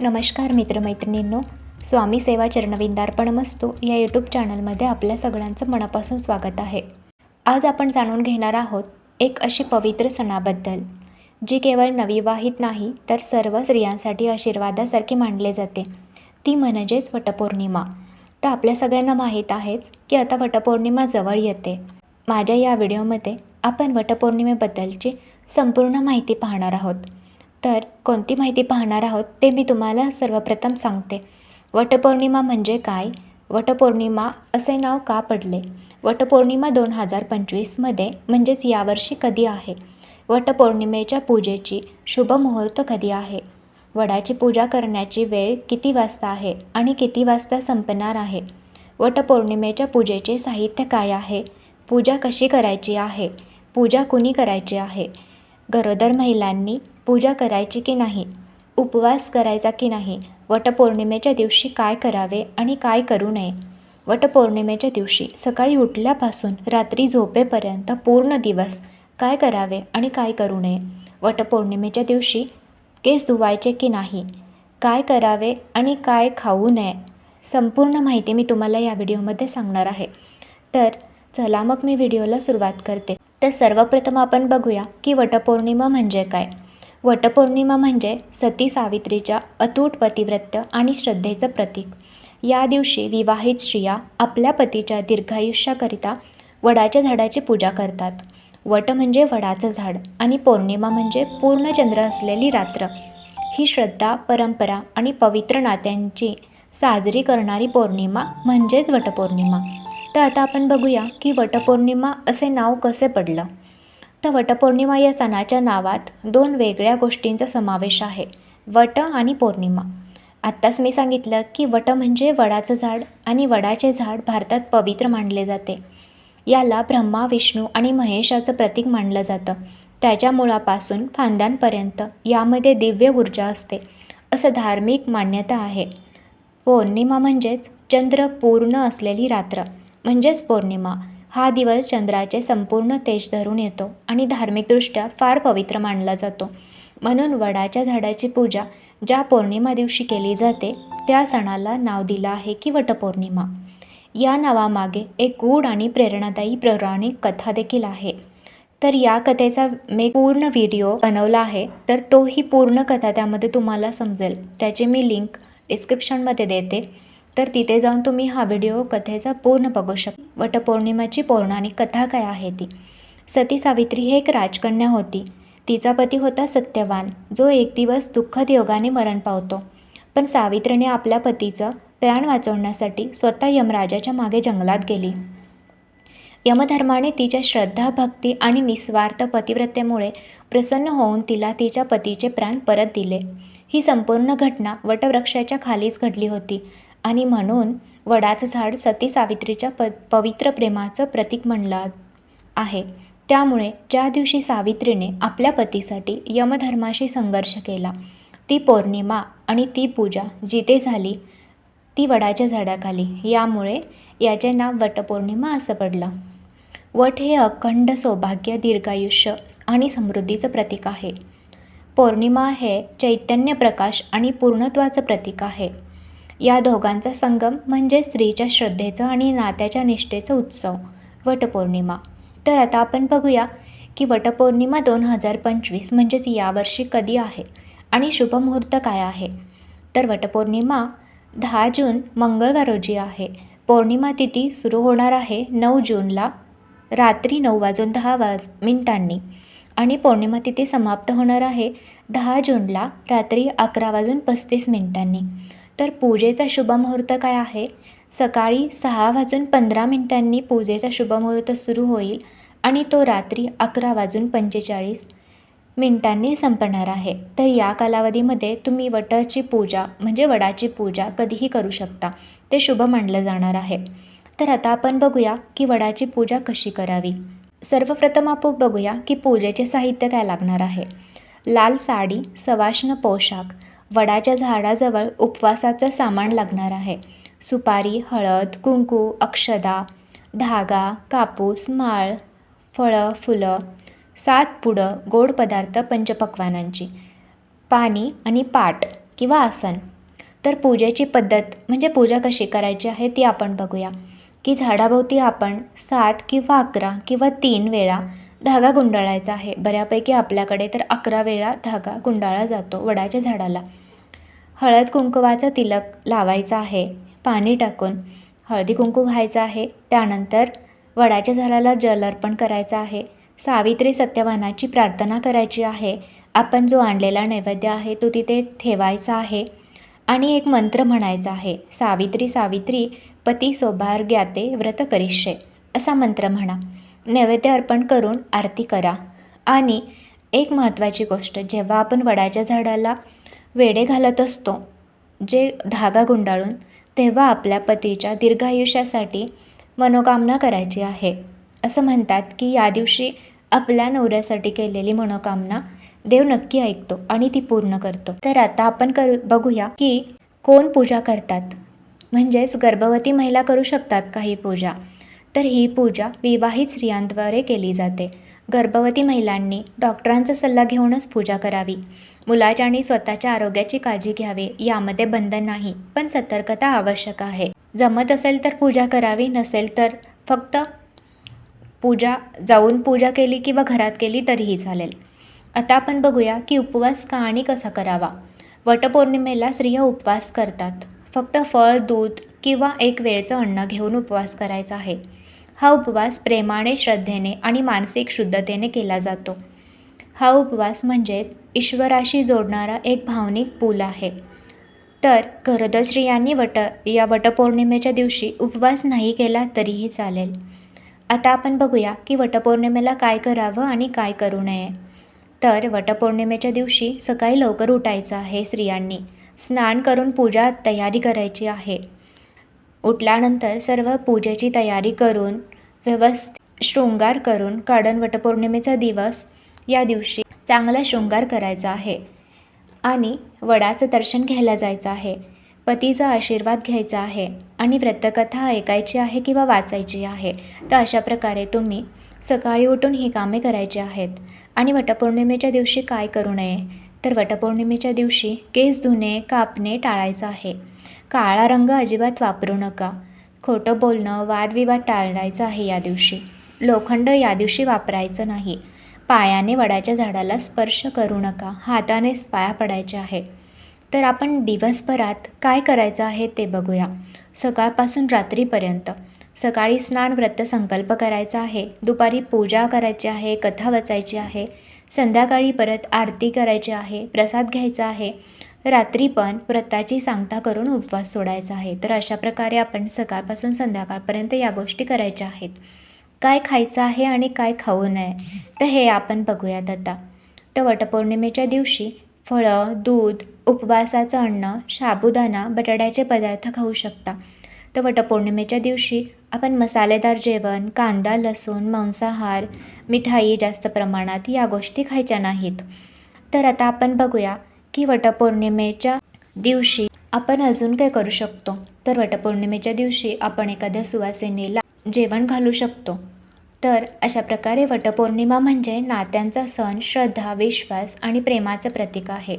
नमस्कार मित्रमैत्रिणींनो स्वामी सेवा चरणविंदार्पणमस्तू या यूट्यूब चॅनलमध्ये आपल्या सगळ्यांचं मनापासून स्वागत आहे. आज आपण जाणून घेणार आहोत एक अशी पवित्र सणाबद्दल जी केवळ नविवाहित नाही तर सर्व स्त्रियांसाठी आशीर्वादासारखी मानले जाते. ती म्हणजेच वटपौर्णिमा. तर आपल्या सगळ्यांना माहीत आहेच की आता वटपौर्णिमा जवळ येते. माझ्या या व्हिडिओमध्ये आपण वटपौर्णिमेबद्दलची संपूर्ण माहिती पाहणार आहोत. तर कोणती माहिती पाहणार आहोत ते मी तुम्हाला सर्वप्रथम सांगते. वटपौर्णिमा म्हणजे काय? वटपौर्णिमा असे नाव का पडले? वटपौर्णिमा दोन हजार पंचवीसमध्ये म्हणजेच यावर्षी कधी आहे? वटपौर्णिमेच्या पूजेची शुभ मुहूर्त कधी आहे? वडाची पूजा करण्याची वेळ किती वाजता आहे आणि किती वाजता संपणार आहे? वटपौर्णिमेच्या पूजेचे साहित्य काय आहे? पूजा कशी करायची आहे? पूजा कुणी करायची आहे? गरोदर महिलांनी पूजा करायची की नाही? उपवास करायचा की नाही? वटपौर्णिमेच्या दिवशी काय करावे आणि काय करू नये? वटपौर्णिमेच्या दिवशी सकाळी उठल्यापासून रात्री झोपेपर्यंत पूर्ण दिवस काय करावे आणि काय करू नये? वटपौर्णिमेच्या दिवशी केस धुवायचे की नाही? काय करावे आणि काय खाऊ नये? संपूर्ण माहिती मी तुम्हाला या व्हिडिओमध्ये सांगणार आहे. तर चला मग मी व्हिडिओला सुरुवात करते. तर सर्वप्रथम आपण बघूया की वटपौर्णिमा म्हणजे काय? वटपौर्णिमा म्हणजे सती सावित्रीच्या अतूट पतिव्रत्य आणि श्रद्धेचं प्रतीक. या दिवशी विवाहित स्त्रिया आपल्या पतीच्या दीर्घायुष्याकरिता वडाच्या झाडाची पूजा करतात. वट म्हणजे वडाचं झाड आणि पौर्णिमा म्हणजे पूर्ण चंद्र असलेली रात्र. ही श्रद्धा परंपरा आणि पवित्र नात्यांची साजरी करणारी पौर्णिमा म्हणजेच वटपौर्णिमा. तर आता आपण बघूया की वटपौर्णिमा असे नाव कसे पडलं? तर वटपौर्णिमा या सणाच्या नावात दोन वेगळ्या गोष्टींचा समावेश आहे. वट आणि पौर्णिमा. आत्ताच मी सांगितलं की वट म्हणजे वडाचं झाड आणि वडाचे झाड भारतात पवित्र मानले जाते. याला ब्रह्मा विष्णू आणि महेशाचं प्रतीक मानलं जातं. त्याच्या मुळापासून फांद्यांपर्यंत यामध्ये दिव्य ऊर्जा असते असं धार्मिक मान्यता आहे. पौर्णिमा म्हणजेच चंद्र पूर्ण असलेली रात्र म्हणजेच पौर्णिमा. हा दिवस चंद्राचे संपूर्ण तेज धरून येतो आणि धार्मिकदृष्ट्या फार पवित्र मानला जातो. म्हणून वडाच्या झाडाची पूजा ज्या पौर्णिमा दिवशी केली जाते त्या सणाला नाव दिलं आहे की वटपौर्णिमा. या नावामागे एक गूढ आणि प्रेरणादायी पौराणिक कथा देखील आहे. तर या कथेचा मी पूर्ण व्हिडिओ बनवला आहे तर तोही पूर्ण कथा त्यामध्ये तुम्हाला समजेल. त्याची मी लिंक डिस्क्रिप्शनमध्ये देते. तर तिथे जाऊन तुम्ही हा व्हिडिओ कथेचा पूर्ण बघू शकता वटपौर्णिमाची पौराणिक कथा काय आहे ती? सती सावित्री हे एक राजकन्या होती. तिचा पती होता सत्यवान जो एक दिवस दुःखद योगाने मरण पावतो. पण सावित्रीने आपल्या पतीचं प्राण वाचवण्यासाठी स्वतः यमराजाच्या मागे जंगलात गेली. यमधर्माने तिच्या श्रद्धा भक्ती आणि निस्वार्थ पतिव्रतेमुळे प्रसन्न होऊन तिला तिच्या पतीचे प्राण परत दिले. ही संपूर्ण घटना वटवृक्षाच्या खालीच घडली होती. आणि म्हणून वडाचं झाड सती सावित्रीच्या प पवित्र प्रेमाचं प्रतीक म्हणलं आहे. त्यामुळे ज्या दिवशी सावित्रीने आपल्या पतीसाठी यमधर्माशी संघर्ष केला ती पौर्णिमा आणि ती पूजा जिथे झाली ती वडाच्या झाडाखाली. यामुळे याचे नाव वटपौर्णिमा असं पडलं. वट हे अखंड सौभाग्य दीर्घायुष्य आणि समृद्धीचं प्रतीक आहे. पौर्णिमा हे चैतन्य प्रकाश आणि पूर्णत्वाचं प्रतीक आहे. या दोघांचा संगम म्हणजे स्त्रीच्या श्रद्धेचं आणि नात्याच्या निष्ठेचं उत्सव वटपौर्णिमा. तर आता आपण बघूया की वटपौर्णिमा दोन हजार पंचवीस म्हणजेच यावर्षी कधी आहे आणि शुभमुहूर्त काय आहे? तर वटपौर्णिमा दहा जून मंगळवार रोजी आहे. पौर्णिमा तिथी सुरू होणार आहे नऊ जूनला रात्री नऊ वाजून दहा वाज मिनिटांनी. आणि पौर्णिमा तिथी समाप्त होणार आहे दहा जूनला रात्री अकरा वाजून पस्तीस मिनिटांनी. तर पूजेचा शुभमुहूर्त काय आहे? सकाळी सहा वाजून पंधरा मिनिटांनी पूजेचा शुभमुहूर्त सुरू होईल आणि तो रात्री अकरा वाजून पंचेचाळीस मिनिटांनी संपणार आहे. तर या कालावधीमध्ये तुम्ही वटाची पूजा म्हणजे वडाची पूजा कधीही करू शकता. ते शुभ मानलं जाणार आहे. तर आता आपण बघूया की वडाची पूजा कशी करावी. सर्वप्रथम आपण बघूया की पूजेचे साहित्य काय लागणार आहे. लाल साडी सवाष्ण पोशाख वडाच्या झाडाजवळ उपवासाचं सामान लागणार आहे. सुपारी हळद कुंकू अक्षदा धागा कापूस माळ फळं फुलं सात पुडं गोड पदार्थ पंचपक्वानांची. पाणी आणि पाट किंवा आसन. तर पूजेची पद्धत म्हणजे पूजा कशी करायची आहे ती आपण बघूया. की झाडाभोवती आपण सात किंवा अकरा किंवा तीन वेळा धागा गुंडाळायचा आहे. बऱ्यापैकी आपल्याकडे तर अकरा वेळा धागा गुंडाळा जातो वडाच्या झाडाला. हळद कुंकवाचा तिलक लावायचा आहे. पाणी टाकून हळदी कुंकू व्हायचं आहे. त्यानंतर वडाच्या झाडाला जल अर्पण करायचं आहे. सावित्री सत्यवानाची प्रार्थना करायची आहे. आपण जो आणलेला नैवेद्य आहे तो तिथे ठेवायचा आहे. आणि एक मंत्र म्हणायचा आहे. सावित्री सावित्री पती सोभार ज्ञाते व्रत करिष्ये. असा मंत्र म्हणा. नैवेद्य अर्पण करून आरती करा. आणि एक महत्त्वाची गोष्ट जेव्हा आपण वडाच्या झाडाला वेडे घालत असतो जे धागा गुंडाळून तेव्हा आपल्या पतीच्या दीर्घायुष्यासाठी मनोकामना करायची आहे. असं म्हणतात की या दिवशी आपल्या नवऱ्यासाठी केलेली मनोकामना देव नक्की ऐकतो आणि ती पूर्ण करतो. तर आता आपण करू बघूया की कोण पूजा करतात. म्हणजेच गर्भवती महिला करू शकतात काही पूजा. तर ही पूजा विवाहित स्त्रियांद्वारे केली जाते. गर्भवती महिलांनी डॉक्टरांचा सल्ला घेऊनच पूजा करावी. मुलाच्या आणि स्वतःच्या आरोग्याची काळजी घ्यावी यामध्ये बंधन नाही पण सतर्कता आवश्यक आहे. जमत असेल तर पूजा करावी नसेल तर फक्त पूजा जाऊन पूजा केली किंवा घरात केली तरीही चालेल. आता आपण बघूया की उपवास का आणि कसा करावा. वटपौर्णिमेला स्त्रिया उपवास करतात. फक्त फळ दूध किंवा एक वेळचं अन्न घेऊन उपवास करायचा आहे. हा उपवास प्रेमाने श्रद्धेने आणि मानसिक शुद्धतेने केला जातो. हा उपवास म्हणजेच ईश्वराशी जोडणारा एक भावनिक पूल आहे. तर गरोदर स्त्रियांनी वट या वटपौर्णिमेच्या दिवशी उपवास नाही केला तरीही चालेल. आता आपण बघूया की वटपौर्णिमेला काय करावं आणि काय करू नये. तर वटपौर्णिमेच्या दिवशी सकाळी लवकर उठायचं आहे स्त्रियांनी. स्नान करून पूजा तयारी करायची आहे. उठल्यानंतर सर्व पूजेची तयारी करून व्यवस्थित शृंगार करून कारण वटपौर्णिमेचा दिवस या दिवशी चांगला शृंगार करायचा आहे आणि वडाचं दर्शन घ्यायला जायचं आहे. पतीचा आशीर्वाद घ्यायचा आहे आणि व्रतकथा ऐकायची आहे किंवा वाचायची आहे तर अशा प्रकारे तुम्ही सकाळी उठून ही कामे करायची आहेत. आणि वटपौर्णिमेच्या दिवशी काय करू नये? तर वटपौर्णिमेच्या दिवशी केस धुणे कापणे टाळायचं आहे. काळा रंग अजिबात वापरू नका. खोटं बोलणं वादविवाद टाळायचं आहे या दिवशी. लोखंड या दिवशी वापरायचं नाही. पायाने वडाच्या झाडाला स्पर्श करू नका. हातानेच पाया पडायचे आहे. तर आपण दिवसभरात काय करायचं आहे ते बघूया. सकाळपासून रात्रीपर्यंत. सकाळी स्नान व्रत संकल्प करायचा आहे. दुपारी पूजा करायची आहे कथा वाचायची आहे. संध्याकाळी परत आरती करायची आहे प्रसाद घ्यायचा आहे. रात्री पण व्रताची सांगता करून उपवास सोडायचा आहे. तर अशा प्रकारे आपण सकाळपासून संध्याकाळपर्यंत या गोष्टी करायच्या आहेत. काय खायचं आहे आणि काय खाऊ नये तर हे आपण बघूयात आता. तर वटपौर्णिमेच्या दिवशी फळं दूध उपवासाचं अन्न साबुदाणा बटाट्याचे पदार्थ खाऊ शकता. तर वटपौर्णिमेच्या दिवशी आपण मसालेदार जेवण कांदा लसूण मांसाहार मिठाई जास्त प्रमाणात या गोष्टी खायच्या नाहीत. तर आता आपण बघूया की वटपौर्णिमेच्या दिवशी आपण अजून काय करू शकतो? तर वटपौर्णिमेच्या दिवशी आपण एखाद्या सुवासिनीला जेवण घालू शकतो. तर अशा प्रकारे वटपौर्णिमा म्हणजे नात्यांचा सण श्रद्धा विश्वास आणि प्रेमाचं प्रतीक आहे.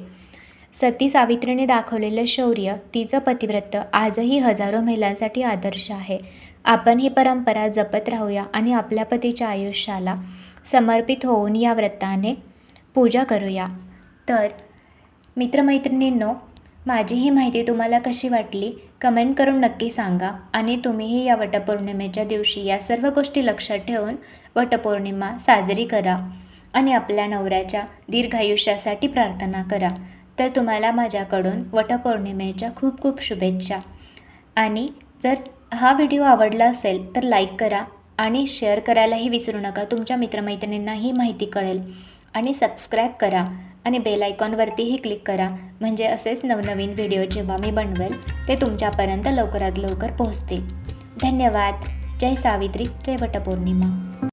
सती सावित्रीने दाखवलेलं शौर्य तिचं पतिव्रत आजही हजारो महिलांसाठी आदर्श आहे. आपण ही परंपरा जपत राहूया आणि आपल्या पतीच्या आयुष्याला समर्पित होऊन या व्रताने पूजा करूया. तर मित्रमैत्रिणींनो माझी ही माहिती तुम्हाला कशी वाटली? कमेंट करून नक्की सांगा आणि तुम्हीही या वटपौर्णिमेच्या दिवशी या सर्व गोष्टी लक्षात ठेवून वटपौर्णिमा साजरी करा आणि आपल्या नवऱ्याच्या दीर्घायुष्यासाठी प्रार्थना करा. तर तुम्हाला माझ्याकडून वटपौर्णिमेच्या खूप खूप शुभेच्छा. आणि जर हा व्हिडिओ आवडला असेल तर लाईक करा आणि शेअर करायलाही विसरू नका. तुमच्या मित्रमैत्रिणींना ही माहिती कळेल. आणि सबस्क्राईब करा आणि बेल आयकॉनवरतीही क्लिक करा. म्हणजे असेच नवनवीन व्हिडिओ जेव्हा मी बनवेल ते तुमच्यापर्यंत लवकरात लवकर पोहोचतील. धन्यवाद. जय सावित्री. जय वटपौर्णिमा.